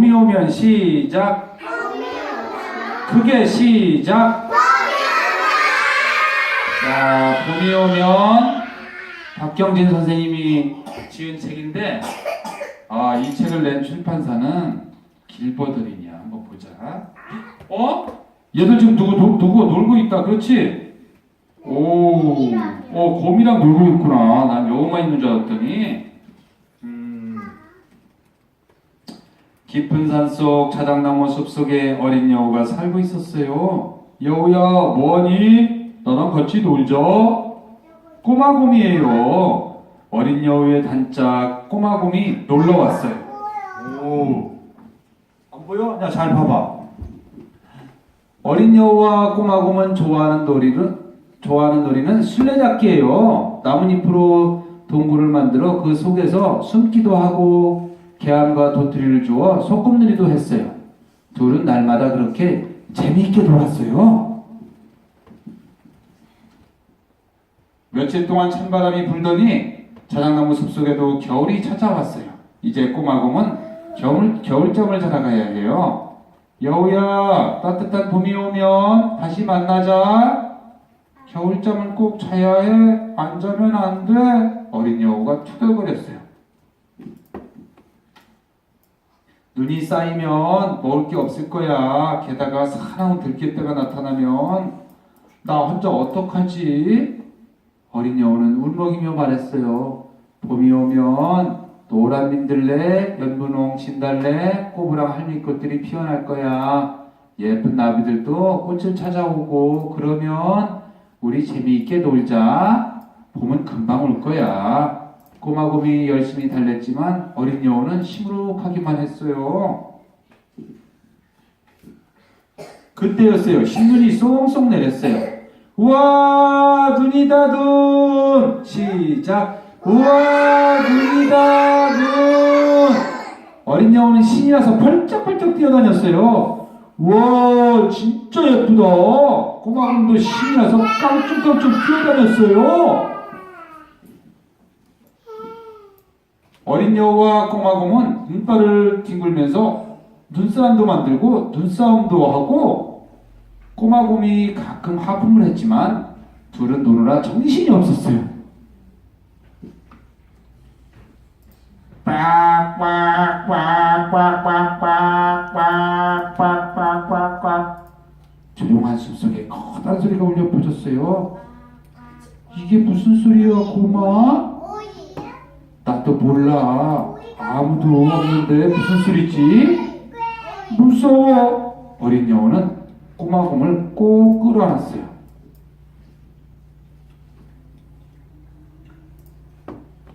봄이 오면 시작. 크게 시작. 자, 봄이 오면 박경진 선생님이 지은 책인데, 아, 이 책을 낸 출판사는 길버들이냐. 한번 보자. 어? 얘들 지금 누구, 누구, 누구 놀고 있다. 그렇지? 오, 어, 곰이랑 놀고 있구나. 난 여우만 있는 줄 알았더니. 깊은 산속 자작나무 숲 속에 어린 여우가 살고 있었어요. 여우야, 뭐하니? 너랑 같이 놀자. 꼬마곰이에요. 어린 여우의 단짝 꼬마곰이 놀러 왔어요. 오, 안 보여? 야, 잘 봐봐. 어린 여우와 꼬마곰은 좋아하는 놀이를 좋아하는 놀이는 술래잡기예요. 나뭇잎으로 동굴을 만들어 그 속에서 숨기도 하고 개암과 도토리를 주어 소꿉놀이도 했어요. 둘은 날마다 그렇게 재미있게 놀았어요. 며칠 동안 찬바람이 불더니 자작나무 숲속에도 겨울이 찾아왔어요. 이제 꼬마곰은 겨울, 겨울잠을 자러 가야 해요. 여우야, 따뜻한 봄이 오면 다시 만나자. 겨울잠은 꼭 자야 해. 안 자면 안 돼. 어린 여우가 투덜거렸어요. 눈이 쌓이면 먹을 게 없을 거야. 게다가 사나운 들깨떼가 나타나면 나 혼자 어떡하지? 어린 여우는 울먹이며 말했어요. 봄이 오면 노란 민들레, 연분홍, 진달래, 꼬부랑 할미꽃들이 피어날 거야. 예쁜 나비들도 꽃을 찾아오고 그러면 우리 재미있게 놀자. 봄은 금방 올 거야. 꼬마곰이 열심히 달랬지만 어린 여우는 시무룩하기만 했어요. 그때였어요. 신눈이 쏙쏙 내렸어요. 우와 눈이다 눈 시작 우와 눈이다 눈 어린 여우는 신이라서 펄쩍펄쩍 뛰어다녔어요. 우와 진짜 예쁘다. 꼬마곰도 신이라서 깜짝깜짝 뛰어다녔어요. 어린 여우와 꼬마곰은 눈발을 뒹굴면서 눈싸움도 만들고 눈싸움도 하고 꼬마곰이 가끔 하품을 했지만 둘은 노느라 정신이 없었어요. 조용한 숲속에 커다란 소리가 울려 퍼졌어요. 이게 무슨 소리야, 고마? 나도 몰라. 아무도 없는데 무슨 소리지? 무서워. 어린 여우는 꼬마곰을 꼭 끌어안았어요.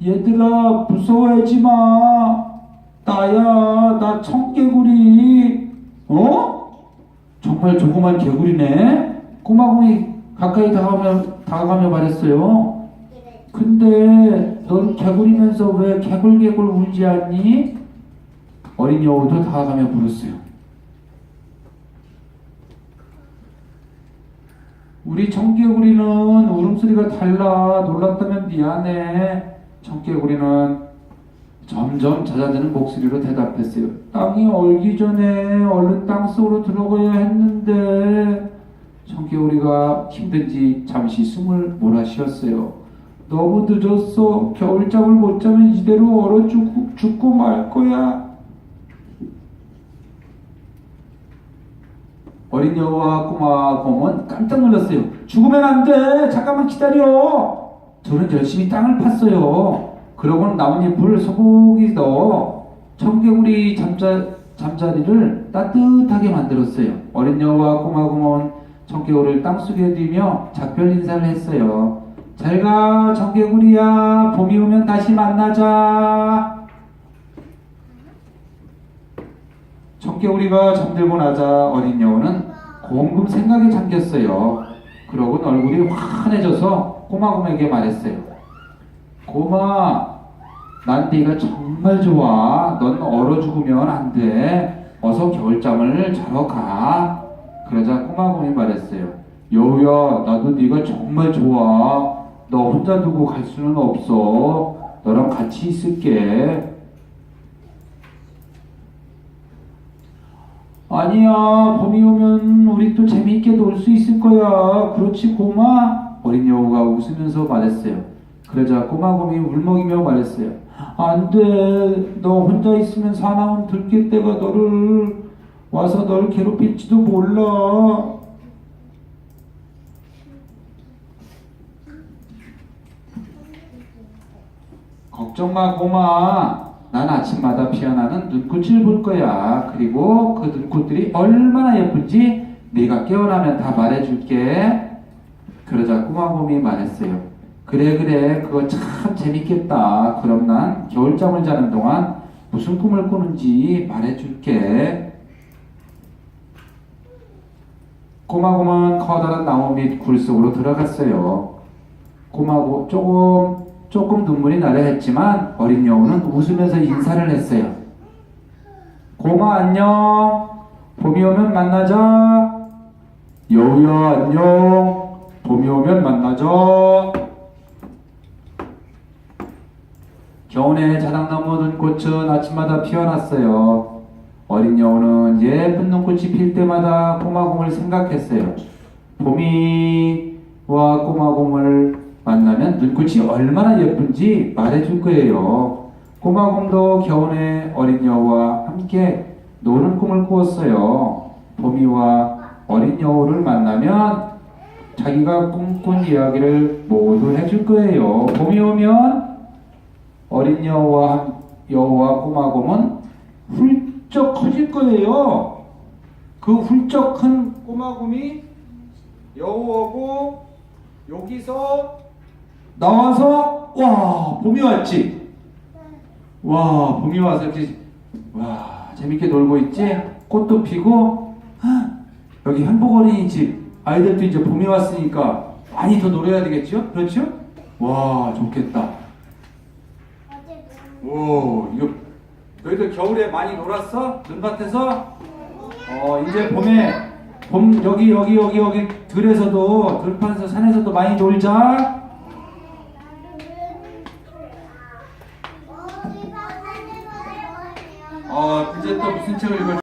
얘들아 무서워하지 마. 나야 나 청개구리. 어? 정말 조그만 개구리네. 꼬마곰이 가까이 다가가며 다가가며 말했어요. 근데 넌 개구리면서 왜 개굴개굴 울지 않니? 어린 여우도 다가가며 물었어요. 우리 청개구리는 울음소리가 달라 놀랐다면 미안해. 청개구리는 점점 잦아드는 목소리로 대답했어요. 땅이 얼기 전에 얼른 땅 속으로 들어가야 했는데 청개구리가 힘든지 잠시 숨을 몰아 쉬었어요. 너무 늦었어. 겨울잠을 못 자면 이대로 얼어 죽고, 죽고 말 거야. 어린 여우와 꼬마 곰은 깜짝 놀랐어요. 죽으면 안 돼. 잠깐만 기다려. 둘은 열심히 땅을 팠어요. 그러고는 나뭇잎을 소고기 넣어 청개구리 잠자, 잠자리를 따뜻하게 만들었어요. 어린 여우와 꼬마 곰은 청개구리를 땅속에 뉘며 작별 인사를 했어요. 잘 가, 청개구리야. 봄이 오면 다시 만나자. 청개구리가 잠들고 나자 어린 여우는 공금 생각에 잠겼어요. 그러곤 얼굴이 환해져서 꼬마곰에게 말했어요. 고마, 난 네가 정말 좋아. 넌 얼어 죽으면 안 돼. 어서 겨울잠을 자러 가. 그러자 꼬마곰이 말했어요. 여우야, 나도 네가 정말 좋아. 너 혼자 두고 갈 수는 없어. 너랑 같이 있을게. 아니야, 봄이 오면 우리 또 재미있게 놀 수 있을 거야. 그렇지, 고마? 어린 여우가 웃으면서 말했어요. 그러자 꼬마곰이 울먹이며 말했어요. 안 돼. 너 혼자 있으면 사나운 들깨떼가 너를 와서 널 괴롭힐지도 몰라. 걱정 마, 고마. 난 아침마다 피어나는 눈꽃을 볼 거야. 그리고 그 눈꽃들이 얼마나 예쁜지 네가 깨어나면 다 말해줄게. 그러자 꼬마곰이 말했어요. 그래 그래 그거 참 재밌겠다. 그럼 난 겨울잠을 자는 동안 무슨 꿈을 꾸는지 말해줄게. 꼬마곰은 커다란 나무 밑굴 속으로 들어갔어요. 꼬마고 조금 조금 눈물이 나려 했지만 어린 여우는 웃으면서 인사를 했어요. 고마 안녕. 봄이 오면 만나자. 여우야 안녕. 봄이 오면 만나자. 겨우내 자작나무 눈꽃은 아침마다 피어났어요. 어린 여우는 예쁜 눈꽃이 필 때마다 꼬마곰을 생각했어요. 봄이와 꼬마곰을 만나면 눈꽃이 얼마나 예쁜지 말해줄 거예요. 꼬마곰도 겨우내 어린 여우와 함께 노는 꿈을 꾸었어요. 봄이와 어린 여우를 만나면 자기가 꿈꾼 이야기를 모두 해줄 거예요. 봄이 오면 어린 여우와 함- 여우와 꼬마곰은 훌쩍 커질 거예요. 그 훌쩍 큰 꼬마곰이 여우하고 여기서 나와서 와 봄이 왔지. 와 봄이 와서 와 재밌게 놀고 있지. 꽃도 피고 헉, 여기 한복어린이 집 아이들도 이제 봄이 왔으니까 많이 더 놀아야 되겠죠? 그렇죠? 와 좋겠다. 오, 이거 너희들 겨울에 많이 놀았어? 눈밭에서? 어, 이제 봄에 봄 여기 여기 여기 여기 들에서도 들판에서 산에서도 많이 놀자. kapısını çalıyor.